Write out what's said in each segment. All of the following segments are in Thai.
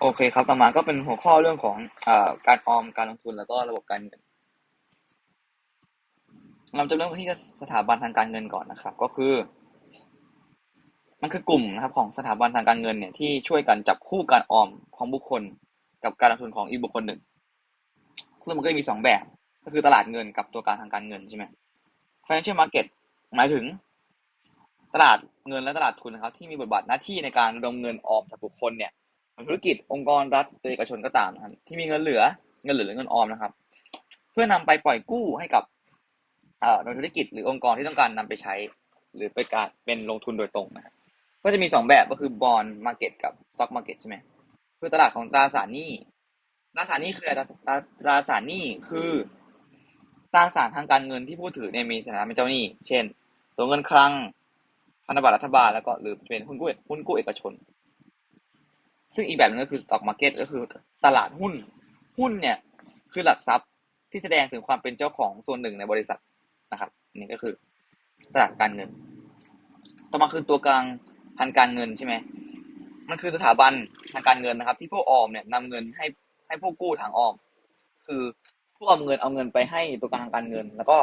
โอเคครับ ต่อมาก็เป็นหัวข้อเรื่องของอการออม การลงทุน แล้วก็ระบบการเงิน เราจะเริ่มที่สถาบันทางการเงินก่อนนะครับ ก็คือ มันคือกลุ่มนะครับของสถาบันทางการเงินเนี่ยที่ช่วยกันจับคู่การออมของบุคคล กับการลงทุนของอีกบุคคลหนึ่ง ซึ่งมันก็มีสองแบบ ก็คือตลาดเงินกับตัวการทางการเงินใช่ไหม financial market หมายถึง ตลาดเงินและตลาดทุนนะครับ ที่มีบทบาทหน้าที่ในการระดมเงินออมจากบุคคลเนี่ยธุรกิจองค์กรรัฐเอกชนก็ตามนะครับที่มีเงินเหลือเงินเหลือหรือเงินออมนะครับ เพื่อนำไปปล่อยกู้ให้กับหน่วยธุรกิจหรือองค์กรที่ต้องการนำไปใช้ หรือไปการเป็นลงทุนโดยตรงนะครับก็จะมีสองแบบก็คือบอลมาร์เก็ตกับสต็อกมาร์เก็ตใช่ไหมคือตลาดของตราสารหนี้ตราสารหนี้คืออะไรตราสารหนี้คือตราสารทางการเงินที่ผู้ถือเนี่ยมีสถานะเป็นเจ้าหนี้ เช่น ตัวเงินคลัง พันธบัตรรัฐบาลแล้วก็หรือเป็นหุ้นกู้หุ้นกู้เอกชน ซึ่งอีกแบบนึงก็คือ stock market ก็คือตลาดหุ้น หุ้นเนี่ยคือหลักทรัพย์ที่แสดงถึงความเป็นเจ้าของส่วนหนึ่งในบริษัทนะครับนี่ก็คือตลาดการเงิน ต่อมาคือตัวกลางทางการเงินใช่ไหมมันคือสถาบันทางการเงินนะครับ ที่ผู้ออมเนี่ยนำเงินให้ให้ผู้กู้ทางออม คือผู้ออมเงินเอาเงินไปให้ตัวกลางทางการเงิน แล้วก็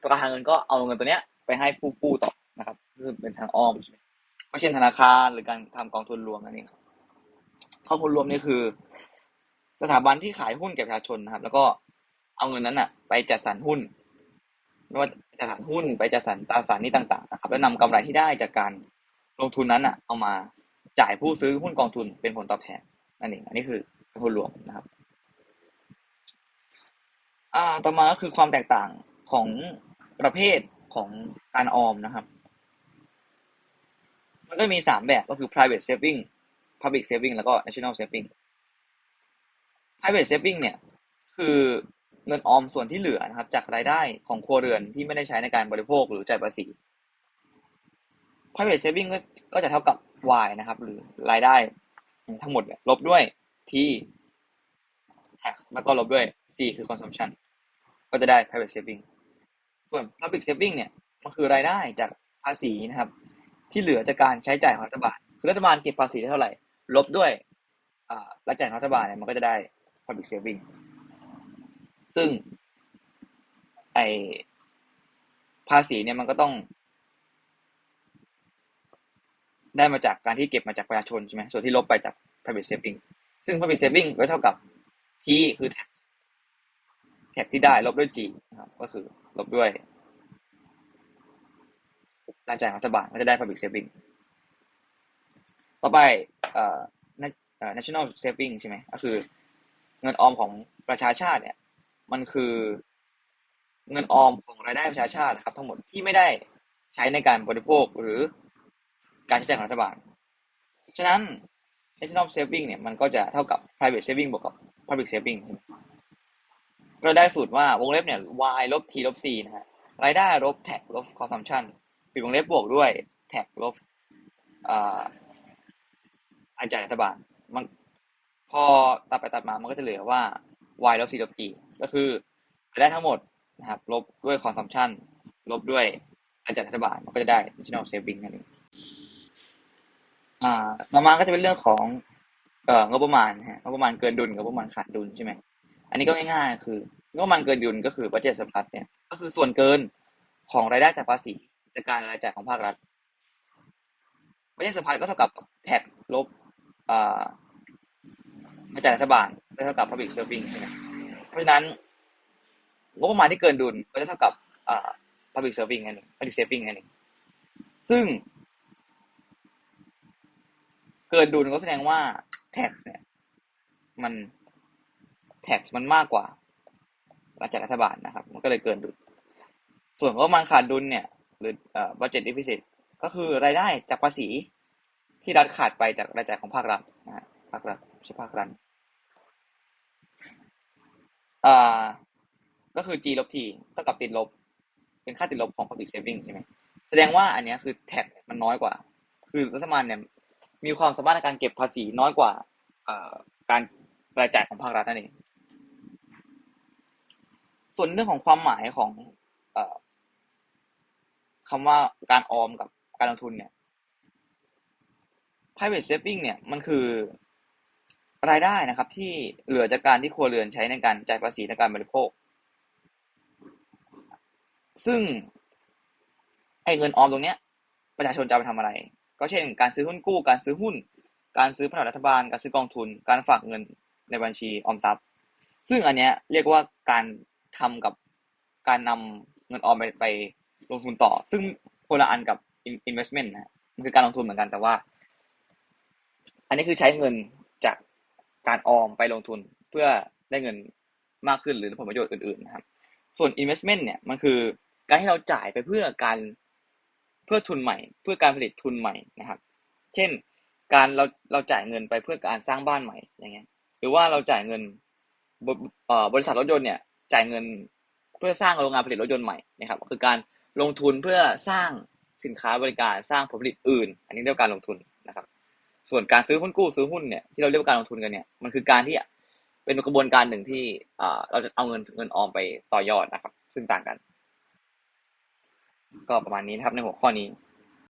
ตัวกลางทางเงินก็เอาเงินตัวเนี้ยไปให้ผู้กู้ต่อนะครับ คือเป็นทางอ้อมใช่ไหมเช่นธนาคารหรือการทำกองทุนรวมนั่นเองข้อมูลรวมนี่คือ สถาบันที่ขายหุ้นแก่ประชาชนนะครับ แล้วก็เอาเงินนั้นอะ ไปจัดสรรหุ้นไม่ว่าจัดสรรหุ้นไปจัดสรรตราสารนี้ต่าง ๆ นะครับ แล้วนำกำไรที่ได้จากการลงทุนนั้นอะ เอามาจ่ายผู้ซื้อหุ้นกองทุนเป็นผลตอบแทนนั่นเองอันนี้คือข้อมูลรวมนะครับ อ่าต่อมาก็คือความแตกต่างของประเภทของการออมนะครับ มันก็มีสามแบบก็คือ private saving Public Saving แล้วก็ National Saving Private Saving เนี่ย คือเงินออมส่วนที่เหลือนะครับ จากรายได้ของครัวเรือนที่ไม่ได้ใช้ในการบริโภคหรือจ่ายภาษี Private Saving ก็ก็จะเท่ากับ Y นะครับ หรือรายได้ทั้งหมดลบด้วย T tax แล้วก็ลบด้วย C คือ consumption ก็จะได้ private saving ส่วน public saving เนี่ย มันคือรายได้จากภาษีนะครับ ที่เหลือจากการใช้จ่ายของรัฐบาล คือรัฐบาลเก็บภาษีได้เท่าไหร่ ลบด้วยรายจ่ายของรัฐบาลเนี่ยมันก็จะได้ public saving ซึ่งไอภาษีเนี่ยมันก็ต้อง ได้มาจากการที่เก็บมาจากประชาชนใช่ไหมส่วนที่ลบไปจาก private saving ซึ่ง public saving ก็เท่ากับ T คือ tax tax ที่ได้ลบด้วย G นะครับก็คือลบด้วย รายจ่ายรัฐบาลก็จะได้ public saving ต่อไปเอ่อ national saving ใช่ไหมก็คือ เงินออมของประชาชาติเนี่ย มันคือเงินออมของรายได้ประชาชาติครับ ทั้งหมดที่ไม่ได้ใช้ในการบริโภคหรือการใช้จ่ายของรัฐบาล ฉะนั้น national saving เนี่ยมันก็จะเท่ากับ private saving บวกกับ public saving เราได้สูตรว่าวงเล็บเนี่ย y ลบ t ลบ c นะฮะรายได้ลบ tax ลบ consumption ปิดวงเล็บบวกด้วย tax ลบรายจ่ายรัฐบาลมันพอตัดไปตัดมามันก็จะเหลือว่า y ลบ c ลบ g ก็คือได้ทั้งหมดนะครับลบด้วย consumption ลบด้วยรายจ่ายรัฐบาลมันก็จะได้ national saving นั่นเองอ่าต่อมาก็จะเป็นเรื่องของเอ่องบประมาณฮะงบประมาณเกินดุลงบประมาณขาดดุลใช่ไหมอันนี้ก็ง่ายๆ คืองบประมาณเกินดุลก็คือบัตเจ็ตสมพัทเนี่ยก็คือส่วนเกินของรายได้จากภาษี จากการรายจ่ายของภาครัฐบัตเจ็ตสมพัทก็เท่ากับแท็กลบมาจากรัฐบาลก็เท่ากับ public serving ใช่ไหมเพราะฉะนั้นงบประมาณที่เกินดุลก็จะเท่ากับ public serving นั่นเอง public saving นั่นเองซึ่ง เกินดุลก็แสดงว่า tax เนี่ยมัน tax มันมากกว่า รายจ่ายรัฐบาลนะครับ มันก็เลยเกินดุล ส่วนงบประมาณขาดดุลเนี่ย หรือ budget deficit ก็คือรายได้จากภาษีที่รัฐขาดไปจากรายจ่ายของภาครัฐนะฮะภาครัฐใช่ภาครัฐอ่าก็คือ G ลบ T เท่ากับติดลบ เป็นค่าติดลบของ public saving ใช่ไหมแสดงว่าอันนี้คือแท็กมันน้อยกว่า คือรัฐบาลเนี่ยมีความสามารถในการเก็บภาษีน้อยกว่าการรายจ่ายของภาครัฐนั่นเองส่วนเรื่องของความหมายของอ คำว่าการออมกับการลงทุนเนี่ย private saving เนี่ยมันคือรายได้นะครับ ที่เหลือจากการที่ครัวเรือนใช้ในการจ่ายภาษีในการบริโภค ซึ่งไอ้เงินออมตรงเนี้ย ประชาชนจะเอาไปทำอะไร ก็เช่น การซื้อหุ้นกู้ การซื้อหุ้น การซื้อพันธบัตรรัฐบาล การซื้อกองทุน การฝากเงินในบัญชีออมทรัพย์ ซึ่งอันเนี้ยเรียกว่าการทำกับการนำเงินออมไปไป ลงทุนต่อ ซึ่งคนละอันกับ investment นะมันคือการลงทุนเหมือนกันแต่ว่า อันนี้คือใช้เงินจากการออมไปลงทุนเพื่อได้เงินมากขึ้นหรือผลประโยชน์อื่นๆนะครับ ส่วน investment เนี่ยมันคือการให้เราจ่ายไปเพื่อการเพื่อทุนใหม่ เพื่อการผลิตทุนใหม่นะครับ เช่น การเราเราจ่ายเงินไปเพื่อการสร้างบ้านใหม่อย่างเงี้ย หรือว่าเราจ่ายเงินบริษัทรถยนต์เนี่ยจ่ายเงินเพื่อสร้างโรงงานผลิตรถยนต์ใหม่นะครับ คือการ ลงทุนเพื่อสร้างสินค้าบริการสร้างผลผลิตอื่น อันนี้เรียกว่าการลงทุนนะครับ ส่วนการซื้อหุ้นกู้ซื้อหุ้นเนี่ยที่เราเรียกว่าการลงทุนกันเนี่ยมันคือการที่เป็นกระบวนการหนึ่งที่เราจะเอาเงินเงินออมไปต่อยอดนะครับ ซึ่งต่างกัน ก็ประมาณนี้นะครับในหัวข้อนี้